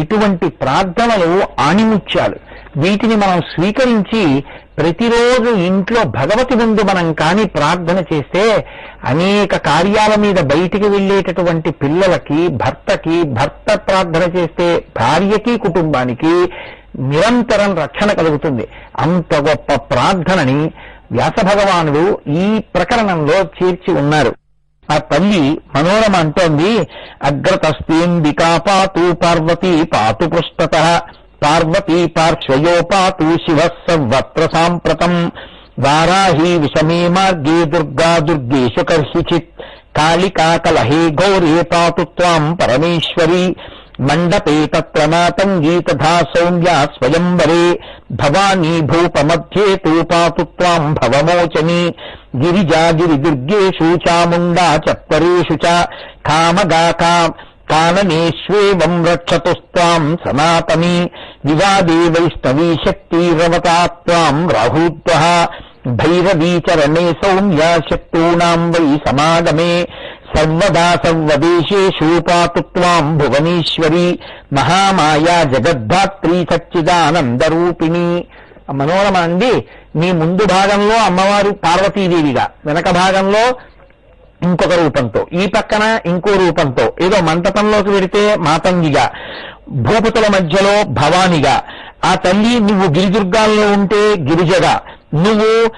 ఇటువంటి ప్రార్థనలు ఆణిముత్యాలు. వీటిని మనం స్వీకరించి ప్రతిరోజు ఇంట్లో భగవతి ముందు మనం కాని ప్రార్థన చేస్తే అనేక కార్యాల మీద బయటికి వెళ్ళేటటువంటి పిల్లలకి భర్తకి భర్త ప్రార్థన చేస్తే భార్యకి కుటుంబానికి నిరంతరం రక్షణ కలుగుతుంది. అంత గొప్ప ప్రార్థనని వ్యాస భగవానుడు ఈ ప్రకరణంలో చేర్చి ఉన్నారు. ఆ తల్లి మనోరమ అంటోంది అగ్రతస్తేంబికా పాతు పార్వతీ పాతు పృష్ఠత పార్వతీ పార్శ్వయో పాతు శివ సర్వత్ర సాంప్రతం. వారాహి విషమే మార్గే దుర్గా దుర్గేషు కర్షిచిత్ కాళికా కలహే గౌరే పాతు త్వాం పరమేశ్వరి. మండపే తత్ర తథా సౌమ్యా స్వయంవరే భవానీ భూపమధ్యే తు పాతు త్వాం భవమోచని గిరిజా గిరిదుర్గేషు చాముండా చత్వరేషు చ కామగా కామ కాననేష్వేవం రక్షతుస్త్వాం సనాతనీ వివాదే వైష్ణవీ శక్తిరవతా త్వాం రాహూత్వ భైరవీచరణే సౌమ్యా శక్తూనాం వై సమాగమే సర్వదా సర్వదేశేషు పాతు త్వాం భువనేశ్వరి మహామాయా జగద్ధాత్రి సచ్చిదానందరూపిణి. మనోరమ అండి మీ ముందు భాగంలో అమ్మవారు పార్వతీదేవిగా వెనక భాగంలో ఇంకొక రూపంతో ఈ పక్కన ఇంకో రూపంతో ఏదో మంటపంలోకి వెడితే మాతంగిగా భూపతుల మధ్యలో భవానిగా ఆ తల్లి నువ్వు గిరిదుర్గాల్లో ఉంటే గిరిజగా నువ్వు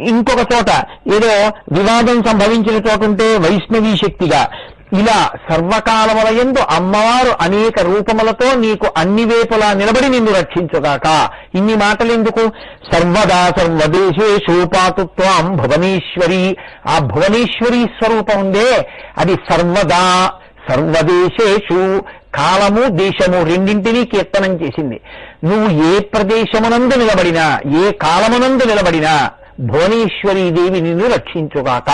ఇంకొక చోట ఏదో వివాదం సంభవించిన చోట ఉంటే వైష్ణవీ శక్తిగా. ఇలా సర్వకాలములయందు అమ్మవారు అనేక రూపములతో నీకు అన్ని వేపులా నిలబడి నిన్ను రక్షించుగాక. ఇన్ని మాటలెందుకు? సర్వదా సర్వదేశేషు పాతు భువనేశ్వరి. ఆ భువనేశ్వరి స్వరూపం ఉందే అది సర్వదా సర్వదేశేషు కాలము దేశము రెండింటినీ కీర్తనం చేసింది. నువ్వు ఏ ప్రదేశమునందు నిలబడినా ఏ కాలమునందు నిలబడినా భువనేశ్వరీదేవి నిన్ను రక్షించుగాక.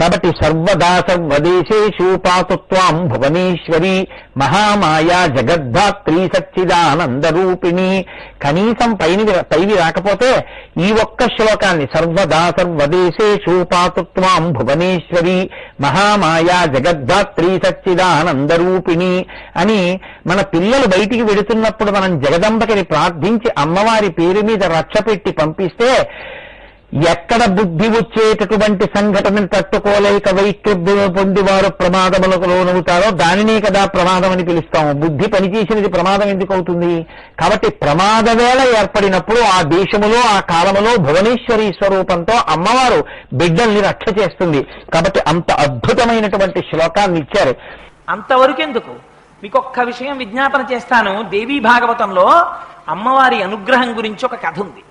కాబట్టి సర్వదా సర్వదేశేషు పాతు త్వాం భువనేశ్వరి మహామాయా జగద్ధాత్రి సచ్చిదానందరూపిణి. కనీసం పైని పైవి రాకపోతే ఈ ఒక్క శ్లోకాన్ని సర్వదా సర్వదేశేషు పాతు త్వాం భువనేశ్వరి మహామాయా జగద్ధాత్రి సచ్చిదానందరూపిణి అని మన పిల్లలు బయటికి వెడుతున్నప్పుడు మనం జగదంబకిని ప్రార్థించి అమ్మవారి పేరు మీద రచ్చ పెట్టి పంపిస్తే ఎక్కడ బుద్ధి వచ్చేటటువంటి సంఘటనను తట్టుకోలేక వైక్లభ్యం పొంది వారు ప్రమాదములకు లోనవుతారో దానినే కదా ప్రమాదం అని పిలుస్తాము. బుద్ధి పనిచేసినది ప్రమాదం ఎందుకు అవుతుంది? కాబట్టి ప్రమాద వేళ ఏర్పడినప్పుడు ఆ దేశములో ఆ కాలములో భువనేశ్వరి స్వరూపంతో అమ్మవారు బిడ్డల్ని రక్ష చేస్తుంది. కాబట్టి అంత అద్భుతమైనటువంటి శ్లోకాన్ని ఇచ్చారు. అంతవరకెందుకు? మీకు ఒక్క విషయం విజ్ఞాపన చేస్తాను. దేవీ భాగవతంలో అమ్మవారి అనుగ్రహం గురించి ఒక కథ ఉంది.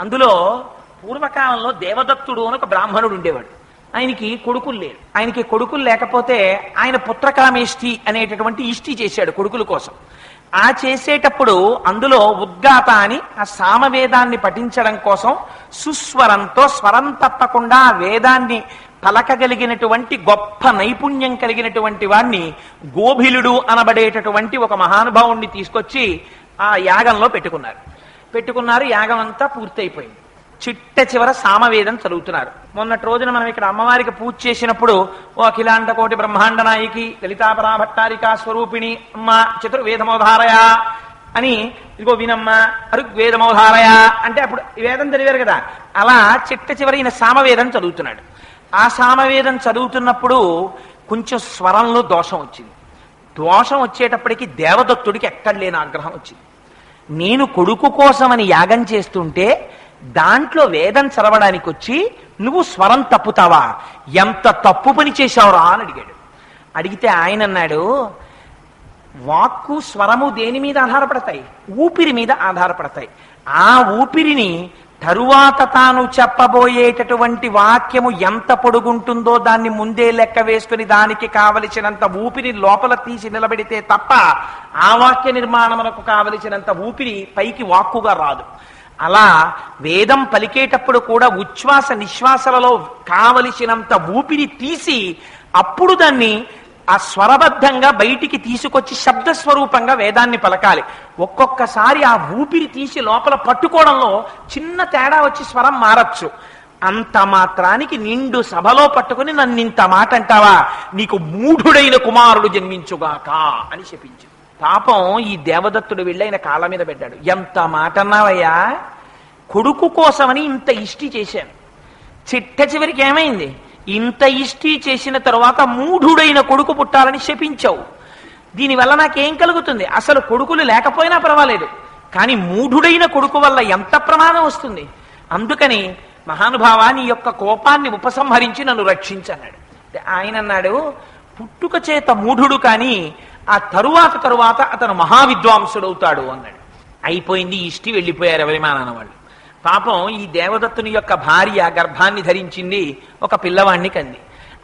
అందులో పూర్వకాలంలో దేవదత్తుడు అని ఒక బ్రాహ్మణుడు ఉండేవాడు. ఆయనకి కొడుకులు లేరు. ఆయనకి కొడుకులు లేకపోతే ఆయన పుత్రకామేష్టి అనేటటువంటి ఇష్టి చేశాడు కొడుకుల కోసం. ఆ చేసేటప్పుడు అందులో ఉద్గాత అని ఆ సామవేదాన్ని పఠించడం కోసం సుస్వరంతో స్వరం తప్పకుండా వేదాన్ని పలకగలిగినటువంటి గొప్ప నైపుణ్యం కలిగినటువంటి వాణ్ణి గోభిలుడు అనబడేటటువంటి ఒక మహానుభావుణ్ణి తీసుకొచ్చి ఆ యాగంలో పెట్టుకున్నారు. పెట్టుకున్నారు యాగం అంతా పూర్తయిపోయింది. చిట్ట చివర సామవేదం చదువుతున్నారు. మొన్నటి రోజున మనం ఇక్కడ అమ్మవారికి పూజ చేసినప్పుడు ఓ అఖిలాండ కోటి బ్రహ్మాండ నాయకి లలితాపరా భట్టారికా స్వరూపిణి అమ్మ చతుర్వేదమోధారయ అని ఇదిగో వినమ్మ ఋగ్వేదమోధారయ అంటే అప్పుడు వేదం చదివారు కదా. అలా చిట్ట చివర ఈయన సామవేదం చదువుతున్నాడు. ఆ సామవేదం చదువుతున్నప్పుడు కొంచెం స్వరంలో దోషం వచ్చింది. దోషం వచ్చేటప్పటికి దేవదత్తుడికి ఎక్కడ లేని ఆగ్రహం వచ్చింది. నేను కొడుకు కోసమని యాగం చేస్తుంటే దాంట్లో వేదం చదవడానికి వచ్చి నువ్వు స్వరం తప్పుతావా? ఎంత తప్పు పని చేశావురా అని అడిగాడు. అడిగితే ఆయన అన్నాడు వాక్కు స్వరము దేని మీద ఆధారపడతాయి? ఊపిరి మీద ఆధారపడతాయి. ఆ ఊపిరిని తరువాత తాను చెప్పబోయేటటువంటి వాక్యము ఎంత పొడుగుంటుందో దాన్ని ముందే లెక్క వేసుకుని దానికి కావలసినంత ఊపిరి లోపల తీసి నిలబెడితే తప్ప ఆ వాక్య నిర్మాణములకు కావలసినంత ఊపిరి పైకి వాక్కుగా రాదు. అలా వేదం పలికేటప్పుడు కూడా ఉచ్ఛ్వాస నిశ్వాసలలో కావలసినంత ఊపిరి తీసి అప్పుడు దాన్ని ఆ స్వరబద్ధంగా బయటికి తీసుకొచ్చి శబ్ద స్వరూపంగా వేదాన్ని పలకాలి. ఒక్కొక్కసారి ఆ ఊపిరి తీసి లోపల పట్టుకోవడంలో చిన్న తేడా వచ్చి స్వరం మారచ్చు. అంత మాత్రానికి నిండు సభలో పట్టుకుని నన్ను ఇంత మాట అంటావా నీకు మూఢుడైన కుమారుడు జన్మించుగాక అని శపించు. పాపం ఈ దేవదత్తుడు వెళ్ళి ఆయన కాళ్ళ మీద పెట్టాడు. ఎంత మాట అన్నావయ్యా? కొడుకు కోసమని ఇంత ఇష్టి చేశాను. చిట్ట చివరికి ఏమైంది? ఇంత ఇష్టి చేసిన తర్వాత మూఢుడైన కొడుకు పుట్టాలని శపించావు. దీనివల్ల నాకేం కలుగుతుంది? అసలు కొడుకులు లేకపోయినా పర్వాలేదు. కానీ మూఢుడైన కొడుకు వల్ల ఎంత ప్రమాదం వస్తుంది? అందుకని మహానుభావ నీ యొక్క కోపాన్ని ఉపసంహరించి నన్ను రక్షించన్నాడు. ఆయన అన్నాడు పుట్టుక చేత మూఢుడు కానీ ఆ తరువాత తరువాత అతను మహావిద్వాంసుడవుతాడు అన్నాడు. అయిపోయింది ఇష్టి వెళ్ళిపోయారు ఎవరిమానాన వాళ్ళు. పాపం ఈ దేవదత్తుని యొక్క భార్య గర్భాన్ని ధరించింది ఒక పిల్లవాణ్ణి కంది.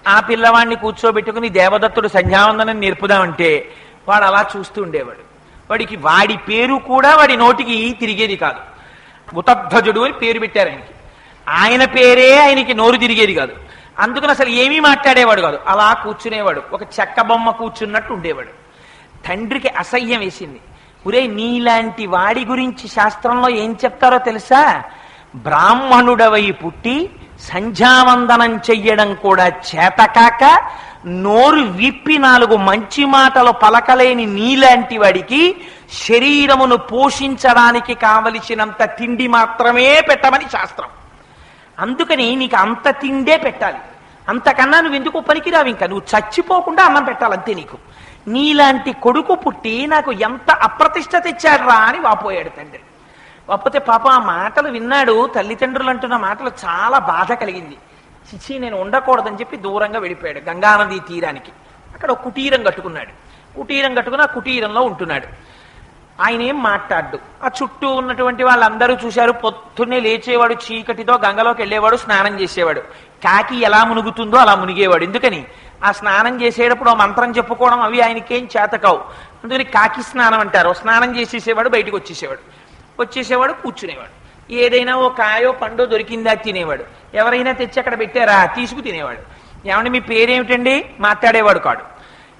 ఆ పిల్లవాణ్ణి కూర్చోబెట్టుకుని దేవదత్తుడు సంధ్యావందనం నేర్పుదామంటే వాడు అలా చూస్తూ ఉండేవాడు. వాడికి వాడి పేరు కూడా వాడి నోటికి తిరిగేది కాదు. ఉతధ్వజుడు అని పేరు పెట్టారు ఆయనకి. ఆయన పేరే ఆయనకి నోరు తిరిగేది కాదు. అందుకని అసలు ఏమీ మాట్లాడేవాడు కాదు. అలా కూర్చునేవాడు. ఒక చెక్క బొమ్మ కూర్చున్నట్టు ఉండేవాడు. తండ్రికి అసహ్యం వేసింది. ఒరే నీలాంటి వాడి గురించి శాస్త్రంలో ఏం చెప్తారో తెలుసా? బ్రాహ్మణుడవై పుట్టి సంధ్యావందనం చెయ్యడం కూడా చేతకాక నోరు విప్పి నాలుగు మంచి మాటలు పలకలేని నీలాంటి వాడికి శరీరమును పోషించడానికి కావలసినంత తిండి మాత్రమే పెట్టమని శాస్త్రం. అందుకని నీకు అంత తిండే పెట్టాలి. అంతకన్నా నువ్వు ఎందుకు పనికిరావు ఇంకా? నువ్వు చచ్చిపోకుండా అన్నం పెట్టాలి అంతే నీకు. నీలాంటి కొడుకు పుట్టి నాకు ఎంత అప్రతిష్ట తెచ్చాడ్రా అని వాపోయాడు తండ్రి. వాపోతే పాప ఆ మాటలు విన్నాడు తల్లిదండ్రులు అంటున్న మాటలు చాలా బాధ కలిగింది. చిచి నేను ఉండకూడదని చెప్పి దూరంగా వెళ్ళిపోయాడు గంగానది తీరానికి. అక్కడ ఒక కుటీరం కట్టుకున్నాడు. కుటీరం కట్టుకుని ఆ కుటీరంలో ఉంటున్నాడు. ఆయన ఏం మాట్లాడ్డు? ఆ చుట్టూ ఉన్నటువంటి వాళ్ళందరూ చూశారు పొద్దున్నే లేచేవాడు చీకటితో గంగలోకి వెళ్ళేవాడు స్నానం చేసేవాడు. కాకి ఎలా మునుగుతుందో అలా మునిగేవాడు. ఎందుకని? ఆ స్నానం చేసేటప్పుడు ఆ మంత్రం చెప్పుకోవడం అవి ఆయనకేం చేతకావు. అందుకని కాకి స్నానం అంటారు. స్నానం చేసేసేవాడు బయటకు వచ్చేసేవాడు. వచ్చేసేవాడు కూర్చునేవాడు. ఏదైనా ఓ కాయో పండో దొరికిందా తినేవాడు. ఎవరైనా తెచ్చి అక్కడ పెట్టారా? తీసుకు తినేవాడు. ఏమంటే మీ పేరేమిటండి? మాట్లాడేవాడు కాడు.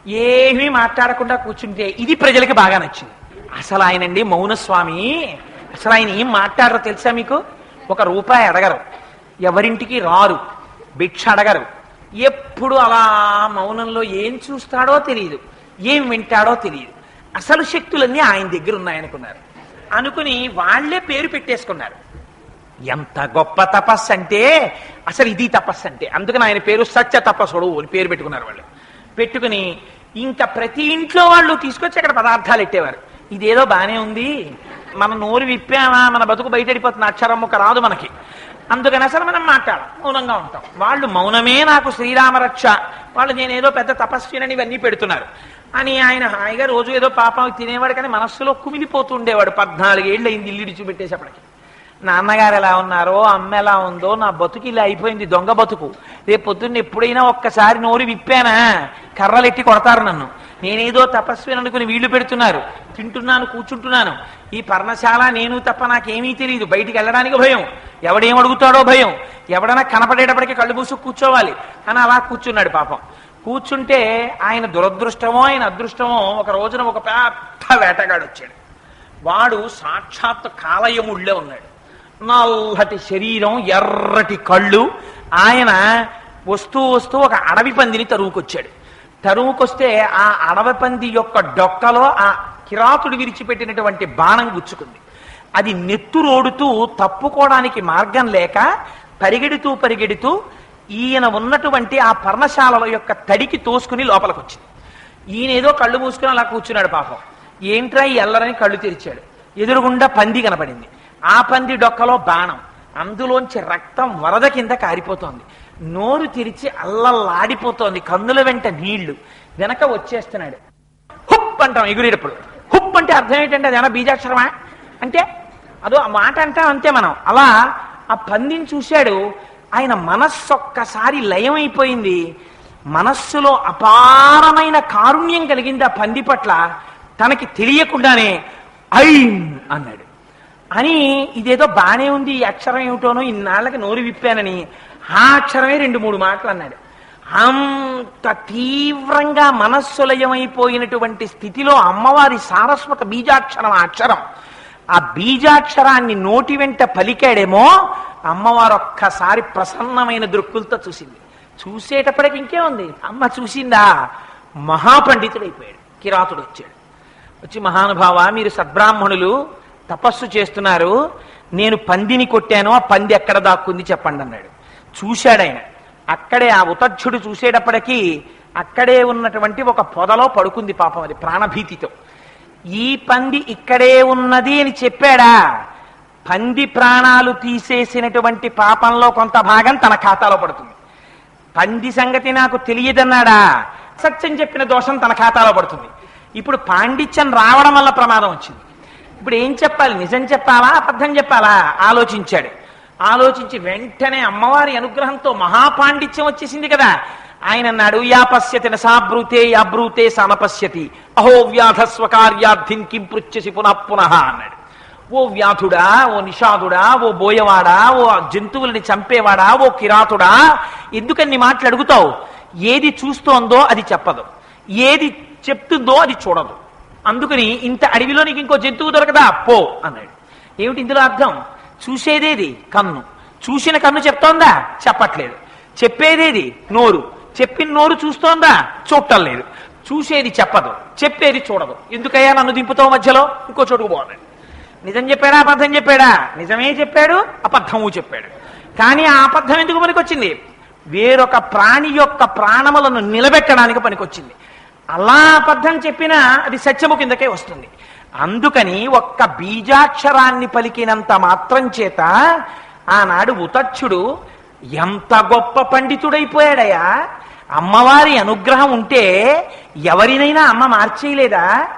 ఏమీ మాట్లాడకుండా కూర్చుంటే ఇది ప్రజలకి బాగా నచ్చింది. అసలు ఆయనండి మౌనస్వామి. అసలు ఆయన ఏం మాట్లాడరో తెలుసా మీకు? ఒక రూపాయి అడగరు. ఎవరింటికి రారు. భిక్ష అడగరు. ఎప్పుడు అలా మౌనంలో ఏం చూస్తాడో తెలియదు. ఏం వింటాడో తెలియదు. అసలు శక్తులన్నీ ఆయన దగ్గర ఉన్నాయనుకున్నారు. అనుకుని వాళ్ళే పేరు పెట్టేసుకున్నారు. ఎంత గొప్ప తపస్సు అంటే అసలు ఇది తపస్సు అంటే. అందుకని ఆయన పేరు సత్య తపస్సుడు అని పేరు పెట్టుకున్నారు వాళ్ళు. పెట్టుకుని ఇంకా ప్రతి ఇంట్లో వాళ్ళు తీసుకొచ్చి అక్కడ పదార్థాలు పెట్టేవారు. ఇదేదో బానే ఉంది. మన నోరు విప్పామా? మన బతుకు బయటడిపోతుంది అక్షరం ఒక రాదు మనకి. అందుకని అసలు మనం మాట్లాడం మౌనంగా ఉంటాం. వాళ్ళు మౌనమే నాకు శ్రీరామరక్ష వాళ్ళు నేనేదో పెద్ద తపస్వినని ఇవన్నీ పెడుతున్నారు. అని ఆయన హాయిగా రోజు ఏదో పాపం తినేవాడు కానీ మనస్సులో కుమిలిపోతుండేవాడు పద్నాలుగేళ్ళు అయింది ఇల్లు ఇడిచిపెట్టేసేపటికి. నాన్నగారు ఎలా ఉన్నారో అమ్మ ఎలా ఉందో నా బతుకు ఇలా అయిపోయింది. దొంగ బతుకు. రేపు పొద్దున్న ఎప్పుడైనా ఒక్కసారి నోరు విప్పానా? కర్రలెట్టి కొడతారు నన్ను. నేనేదో తపస్విని అనుకుని వీళ్ళు పెడుతున్నారు. తింటున్నాను కూర్చుంటున్నాను. ఈ పర్ణశాల నేను తప్ప నాకేమీ తెలియదు బయటికి వెళ్ళడానికి భయం. ఎవడేం అడుగుతాడో భయం. ఎవడన్నా కనపడేటప్పటికి కళ్ళు మూసు కూర్చోవాలి. అని అలా కూర్చున్నాడు పాపం. కూర్చుంటే ఆయన దురదృష్టమో ఆయన అదృష్టమో ఒక రోజున ఒక పెద్ద వేటగాడు వచ్చాడు. వాడు సాక్షాత్ కాలయముళ్ళే ఉన్నాడు. నల్లటి శరీరం ఎర్రటి కళ్ళు. ఆయన వస్తూ వస్తూ ఒక అడవి పందిని తరువుకొచ్చాడు. తరువుకొస్తే ఆ అడవి పంది యొక్క డొక్కలో ఆ కిరాతుడు విరిచిపెట్టినటువంటి బాణం గుచ్చుకుంది. అది నెత్తురోడుతూ తప్పుకోవడానికి మార్గం లేక పరిగెడుతూ పరిగెడుతూ ఈయన ఉన్నటువంటి ఆ పర్ణశాలల యొక్క తడికి తోసుకుని లోపలికి వచ్చింది ఈయన ఏదో కళ్ళు మూసుకుని అలా కూర్చున్నాడు పాపం. ఏంట్రా ఈ ఎల్లరని కళ్ళు తెరిచాడు. ఎదురుగుండా పంది కనపడింది. ఆ పంది డొక్కలో బాణం. అందులోంచి రక్తం వరద కింద కారిపోతోంది. నోరు తెరిచి అల్లల్లాడిపోతోంది. కన్నుల వెంట నీళ్ళు. వెనక వచ్చేస్తున్నాడు. హుప్ అంటాం ఎగురేటప్పుడు. అంటే అర్థం ఏంటంటే అది ఏమైనా బీజాక్షరమా? అంటే అదో ఆ మాట అంటే అంతే మనం. అలా ఆ పందిని చూశాడు. ఆయన మనస్సు ఒక్కసారి లయమైపోయింది. మనస్సులో అపారమైన కారుణ్యం కలిగింది ఆ పంది పట్ల. తనకి తెలియకుండానే ఐం అన్నాడు. అని ఇదేదో బానే ఉంది ఈ అక్షరం ఏమిటోనో ఇన్నాళ్ళకి నోరు విప్పానని. ఆ అక్షరమే రెండు మూడు మాటలు అన్నాడు. అంత తీవ్రంగా మనస్సులయమైపోయినటువంటి స్థితిలో అమ్మవారి సారస్వత బీజాక్షరం అక్షరం ఆ బీజాక్షరాన్ని నోటి వెంట పలికాడేమో అమ్మవారు ఒక్కసారి ప్రసన్నమైన దృక్కులతో చూసింది. చూసేటప్పటికి ఇంకేముంది? అమ్మ చూసిందా? మహాపండితుడైపోయాడు. కిరాతుడు వచ్చాడు. వచ్చి మహానుభావ మీరు సద్బ్రాహ్మణులు తపస్సు చేస్తున్నారు. నేను పందిని కొట్టాను ఆ పంది ఎక్కడ దాక్కుంది చెప్పండి అన్నాడు చూశాడు ఆయన అక్కడే ఆ ఉతచ్చుడు చూసేటప్పటికీ అక్కడే ఉన్నటువంటి ఒక పొదలో పడుకుంది పాపం అది ప్రాణభీతితో. ఈ పంది ఇక్కడే ఉన్నది అని చెప్పాడా? పంది ప్రాణాలు తీసేసినటువంటి పాపంలో కొంత భాగం తన ఖాతాలో పడుతుంది. పంది సంగతి నాకు తెలియదన్నాడా? సత్యం చెప్పిన దోషం తన ఖాతాలో పడుతుంది. ఇప్పుడు పాండిత్యం రావడం వల్ల ప్రమాదం వచ్చింది. ఇప్పుడు ఏం చెప్పాలి? నిజం చెప్పాలా? అబద్ధం చెప్పాలా? ఆలోచించాడు. ఆలోచించి వెంటనే అమ్మవారి అనుగ్రహంతో మహాపాండిత్యం వచ్చేసింది కదా. ఆయన అన్నాడు యా పశ్యతి నసాబ్రూతే యాబ్రూతే సమపశ్యతి అహో వ్యాధ స్వకార్యార్థిన్ కిం పృచ్చసి పునః పునః అన్నాడు. ఓ వ్యాధుడా ఓ నిషాదుడా ఓ బోయవాడా ఓ జంతువుల్ని చంపేవాడా ఓ కిరాతుడా ఎందుకని మాటలు అడుగుతావు? ఏది చూస్తోందో అది చెప్పదు. ఏది చెప్తుందో అది చూడదు. అందుకని ఇంత అడవిలో నీకు ఇంకో జంతువు దొరకదా? పో అన్నాడు. ఏమిటి ఇందులో అర్థం? చూసేదేది? కన్ను. చూసిన కన్ను చెప్తోందా? చెప్పట్లేదు. చెప్పేదేది? నోరు. చెప్పిన నోరు చూస్తోందా? చూడటం లేదు. చూసేది చెప్పదు. చెప్పేది చూడదు. ఎందుకయ్యా నన్ను దింపుతావు మధ్యలో? ఇంకో చోటుకు పోవాలి. నిజం చెప్పాడా? అబద్ధం చెప్పాడా? నిజమే చెప్పాడు అబద్ధము చెప్పాడు. కానీ ఆ అబద్ధం ఎందుకు పనికొచ్చింది? వేరొక ప్రాణి యొక్క ప్రాణములను నిలబెట్టడానికి పనికొచ్చింది. అలా అబద్ధం చెప్పినా అది సత్యము కిందకే వస్తుంది. అందుకని ఒక్క బీజాక్షరాన్ని పలికినంత మాత్రం చేత ఆనాడు ఉతచ్చుడు ఎంత గొప్ప పండితుడైపోయాడయా? అమ్మవారి అనుగ్రహం ఉంటే ఎవరినైనా అమ్మ మార్చేయలేదా?